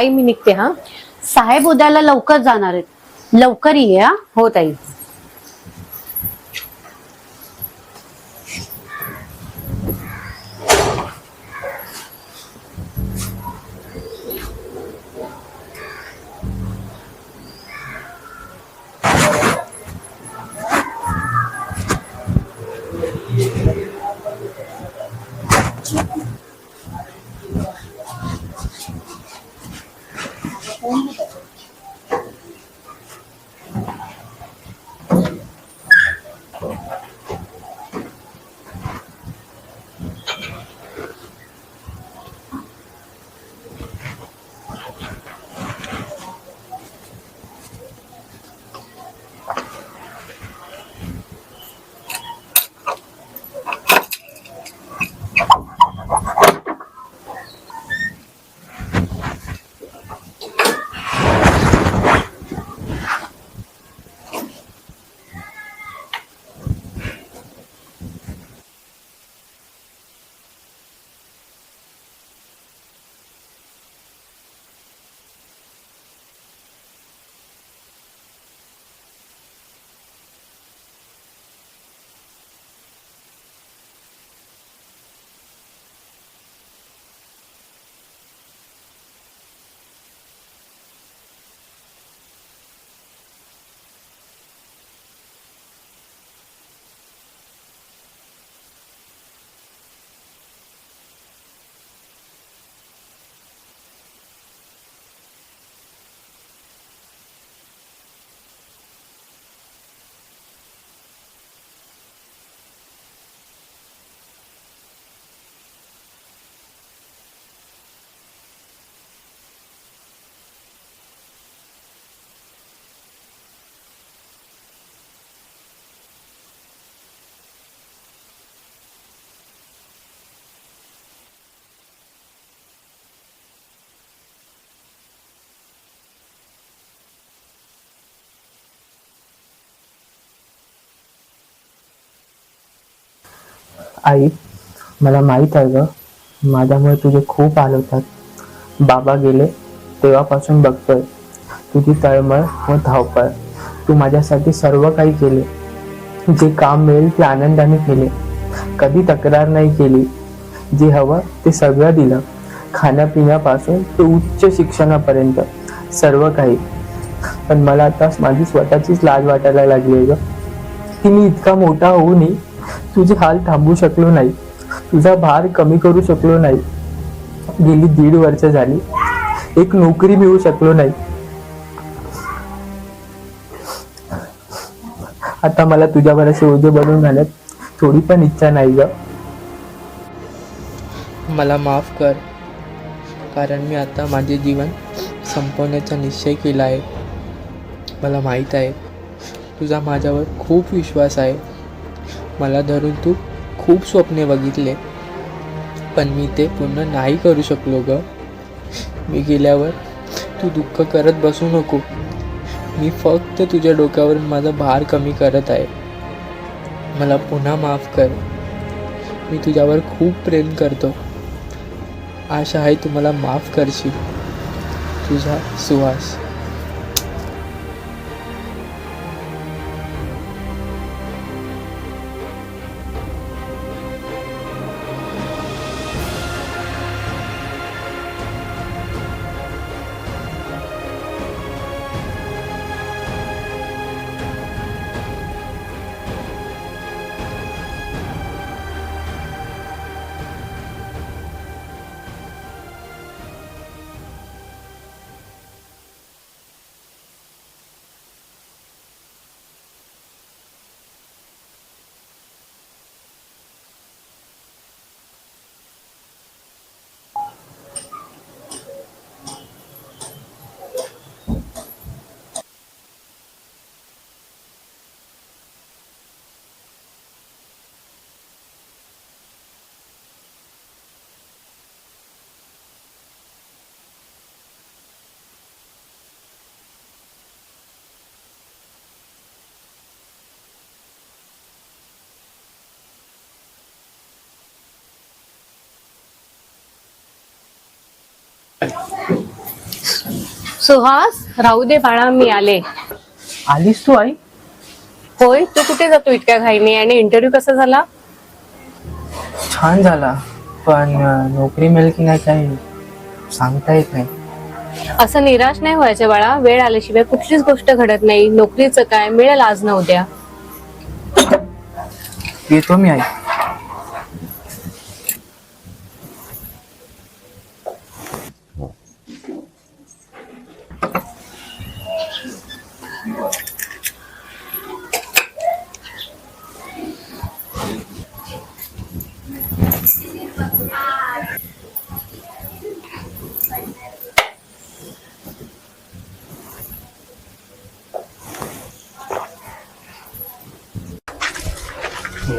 ताई मी निघते हा. साहेब उद्याला लवकर जाणार आहेत. लवकर ये हा. हो ताई. आई मला माहीत आहे ग माझ्यामुळे तुझे खूप हाल होतात. बाबा गेले तेव्हापासून बघतोय. तुझी तळमळ व धावपळ. तू माझ्यासाठी सर्व काही केले. जे काम मिळेल ते आनंदाने केले. कधी तक्रार नाही केली. जे हवं ते सगळं दिलं. खाण्यापिण्यापासून ते उच्च शिक्षणापर्यंत सर्व काही. पण मला आता माझी स्वतःचीच लाज वाटायला लागली आहे ग. की मी इतका मोठा होऊनही तुझे हाल थांबू शकलो नाही. तुझा भार कमी करू शकलो नाही. गेली दीड वर्ष झाली. एक नोकरी मिळू शकलो नाही. आता मला तुझ्यावर असे ओझे बनवून घालत थोडी पण इच्छा नाही ग. मला माफ कर कारण मी आता माझे जीवन संपवण्याचा निश्चय केला आहे. मला माहीत आहे तुझा माझ्यावर खूप विश्वास आहे. मला धरून तू खूप स्वप्ने बघितले. पण मी ते पूर्ण नाही करू शकलो ग. मी गेल्यावर तू दुःख करत बसू नको. मी फक्त तुझ्या डोक्यावरून माझा भार कमी करत आहे. मला पुन्हा माफ कर. मी तुझ्यावर खूप प्रेम करतो. आशा आहे तू मला माफ करशील. तुझा सुहास. सुहास राहू दे बाळा मी आले. आलीस तू आई? होय तू कुठे जातो इतक्या घाईने? आणि इंटरव्ह्यू कसा झाला? छान झाला पण अं, नोकरी मिळेल की नाही काही सांगता येत नाही. असं निराश नाही व्हायचं बाळा वेळ आल्याशिवाय कुठलीच गोष्ट घडत नाही. नोकरीचं काय मिळेल आज न उद्या. येतो मी आई.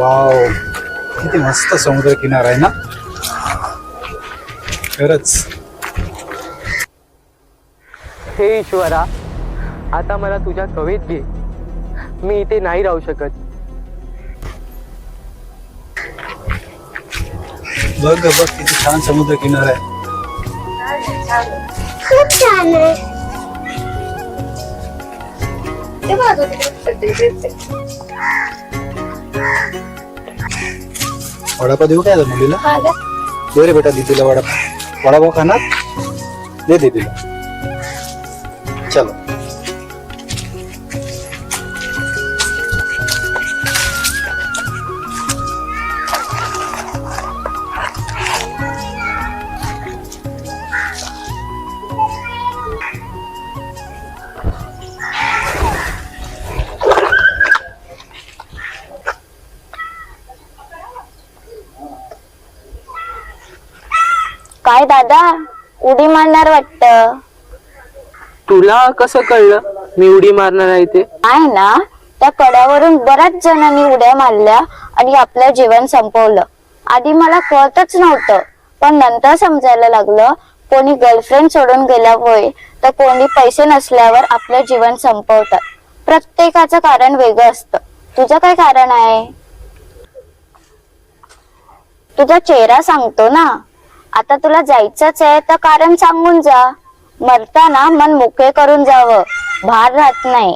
वाव. किती मस्त समुद्र किनारा आहे ना? खरंच. हे ईश्वरा आता मला तुझ्या कवेत घे. मी इथे नाही राहू शकत. बघ ग बघ किती छान समुद्र किनारा आहे. वडापाव देऊ काय आता मुलीला? दे रे बेटा दीदीला वडापाव. वडापाव खाणार? दे दीदीला चलो. काय दादा? उडी मारणार वाटत. तुला कसं कळलं? मी उडी मारणार आहे ते आहे ना त्या कड्यावरून बऱ्याच जणांनी उड्या मारल्या आणि आपलं जीवन संपवलं. आधी मला कळतच नव्हतं पण नंतर समजायला लागलं कोणी गर्लफ्रेंड सोडून गेला होय तर कोणी पैसे नसल्यावर आपलं जीवन संपवतात. प्रत्येकाचं कारण वेगळं असतं. तुझं काय कारण आहे? तुझा चेहरा सांगतो ना. आता तुला जायचंच आहे तर कारण सांगून जा. मरताना मन मोकळे करून जावं. भार राहत नाही.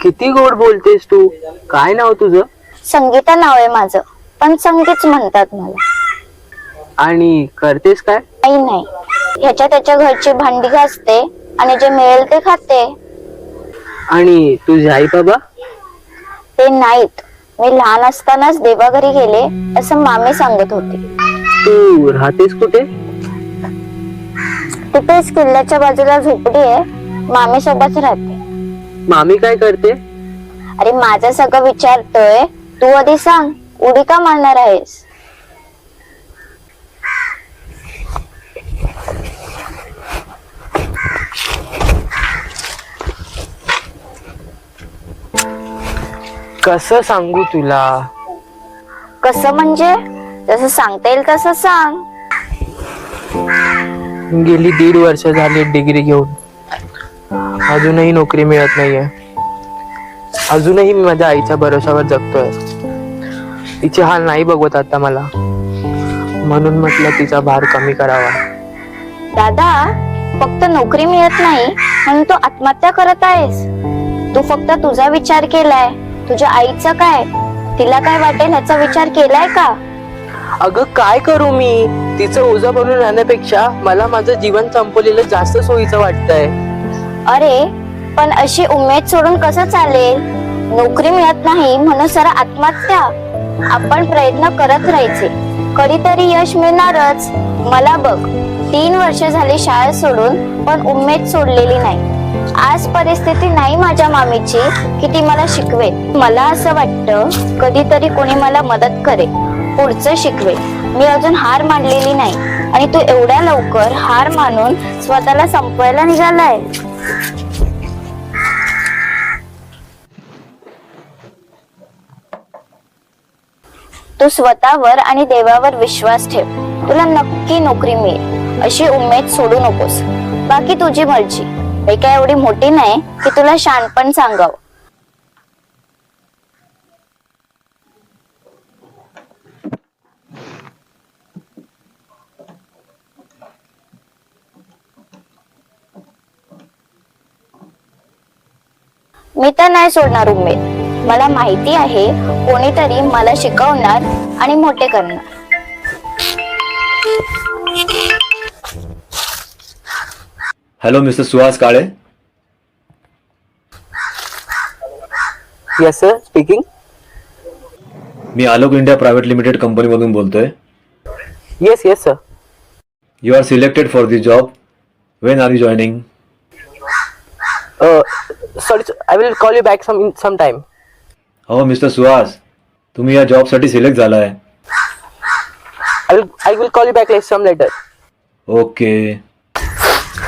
किती गोड बोलतेस तू. काय नाव तुझं? संगीता नाव आहे माझं. पण संगीत म्हणतात मला. आणि करतेस काय? काही नाही. ह्याच्या त्याच्या घरची भांडी घासते आणि जे मिळेल ते खाते. आणि तुझे आई बाबा? ते नाहीत. मी लहान असतानाच देवाघरी गेले असं मामी सांगत होती. तू राहतेस कुठे? तिथेच किल्ल्याच्या बाजूला झोपडी आहे. मामी सोबत राहते. मामी काय करते? अरे माझं सगळं विचारतोय. तू आधी सांग उडी का मारणार आहेस? कसं सांगू तुला? कसं म्हणजे? जसं सांगता येईल तसं सांग. गेली दीड वर्ष झाली डिग्री घेऊन. अजूनही नोकरी मिळत नाहीये. अजूनही मी माझ्या आईच्या भरोशावर जगतोय. तिचे हाल नाही बघवत आता मला. म्हणून म्हटलं तिचा भार कमी करावा. दादा फक्त नोकरी मिळत नाही म्हणून तू आत्महत्या करत आहेस. तू फक्त तुझा विचार केलाय. तुझ्या आईचं काय? तिला काय वाटेल ह्याचा विचार केलाय का? अगं काय करू मी? तिचं ओझं बनून राहण्यापेक्षा मला माझं जीवन संपवलेलं जास्त सोयीचं वाटतंय. अरे पण अशी उमेद सोडून कसं चालेल? नोकरी मिळत नाही म्हणून सर आत्महत्या. आपण प्रयत्न करत राहायचे. कधीतरी यश मिळणारच. मला बघ तीन वर्ष झाली शाळा सोडून पण उमेद सोडलेली नाही. आज परिस्थिती नाही माझ्या मामीची की ती मला शिकवेल. मला असं वाटतं कधीतरी कोणी मला मदत करेल. पुढचं शिकवेल. मी अजून हार मानलेली नाही. आणि तू एवढ्या लवकर हार मानून स्वतःला संपवायला निघालाय. तू स्वतःवर आणि देवावर विश्वास ठेव. तुला नक्की नोकरी मिळेल. अशी उमेद सोडू नकोस. बाकी तुझी मर्जी. मी काय एवढी मोठी नाही की तुला शानपण सांगावं. मी तर नाही सोडणार उमेद. मला माहिती आहे कोणीतरी मला शिकवणार आणि मोठे करणार. Hello mister Suhas Kale yes sir speaking मी आलोक इंडिया प्रायव्हेट लिमिटेड कंपनीमधून बोलतोय. Yes yes sir you are selected for this job when are you joining sorry I will call you back some in some time हो mister Suhas तुम्ही या जॉबसाठी select झालाय. I will I will call you back like some letter okay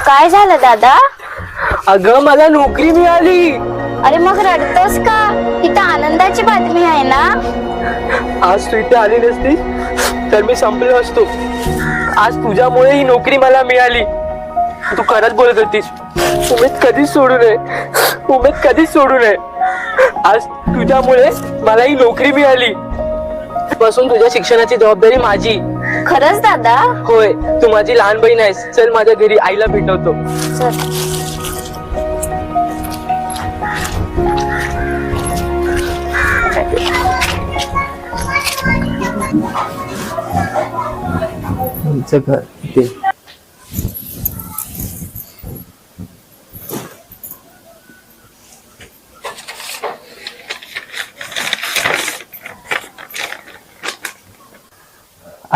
काय झालं दादा? अगं मला नोकरी मिळाली. अरे मग रडतोस का? ही तर आनंदाची बातमी आहे ना? आज तू इथे आली नसती तर मी संपलो असतो. आज तुझ्यामुळे ही नोकरी मला मिळाली. तू खरंच बोलत होतीस. उमेद कधीच सोडू नये. उमेद कधीच सोडू नये. आज तुझ्यामुळे मला ही नोकरी मिळाली. पासून तुझ्या शिक्षणाची जबाबदारी माझी. खरंच दादा? होय तू माझी लहान बहीण आहेस. चल माझ्या घरी आईला भेटवतो. घर ते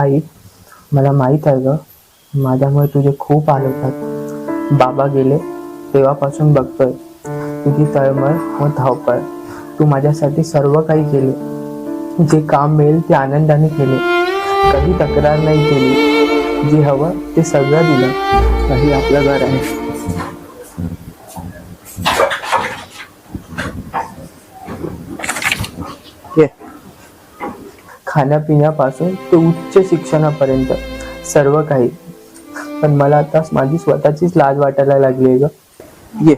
आई मला माहीत आहे ग माझ्यामुळे तुझे खूप आनंदात बाबा गेले तेव्हापासून बघतोय. तुझी तळमळ व धावपळ तू माझ्यासाठी सर्व काही केले. जे काम मिळेल ते आनंदाने केले. कधी तक्रार नाही केली. जे हवं ते सगळं दिलं. काही आपलं घर आहे. खाण्यापिण्यापासून ते उच्च शिक्षणापर्यंत सर्व काही. पण मला आता माझी स्वतःचीच लाज वाटायला लागली आहे ग. ये.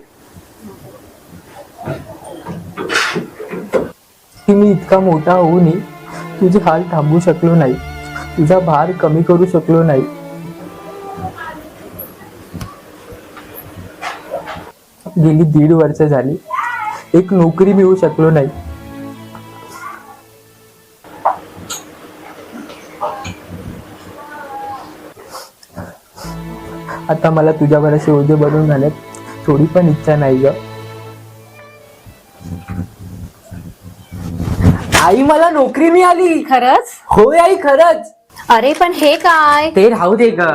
की मी इतका मोठा होऊनही तुझे हाल थांबू शकलो नाही. तुझा भार कमी करू शकलो नाही. गेली दीड वर्ष झाली. एक नोकरी मिळू शकलो नाही. आता मला तुझ्यावर असे ओझे बनवून घालत थोडी पण इच्छा नाही ग. आई मला नोकरी मिळाली. खरंच? होय आई खरंच. अरे पण हे काय? ते राहू दे ग.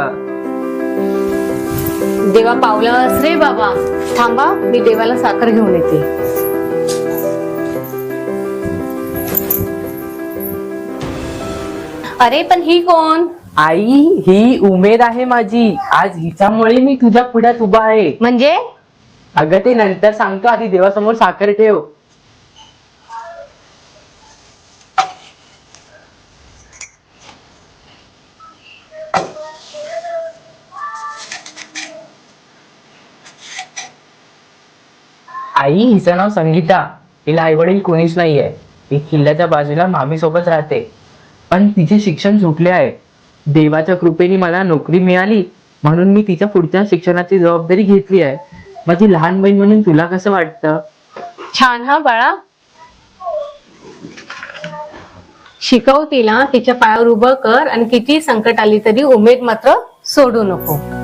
देवा पावलास रे बाबा. थांबा मी देवाला साखर घेऊन येते. अरे पण ही कोण? आई ही उमेद आहे माझी. आज हिच्यामुळे मी तुझ्या पुढ्यात उभा आहे. म्हणजे? अगं ते नंतर सांगतो. आधी देवासमोर साखर ठेव. आई हिचं नाव संगीता. तिला आई वडील कोणीच नाहीये. ती किल्ल्याच्या बाजूला मामी सोबत राहते. पण तिचे शिक्षण सुटले आहे. देवाच्या कृपेने मला नोकरी मिळाली. म्हणून मी तिच्या पुढच्या शिक्षणाची जबाबदारी घेतली आहे. माझी लहान बहीण म्हणून तुला कसं वाटतं? छान हा बाळा. शिकव तिला तिच्या पायावर उभं कर आणि किती संकट आली तरी उमेद मात्र सोडू नको.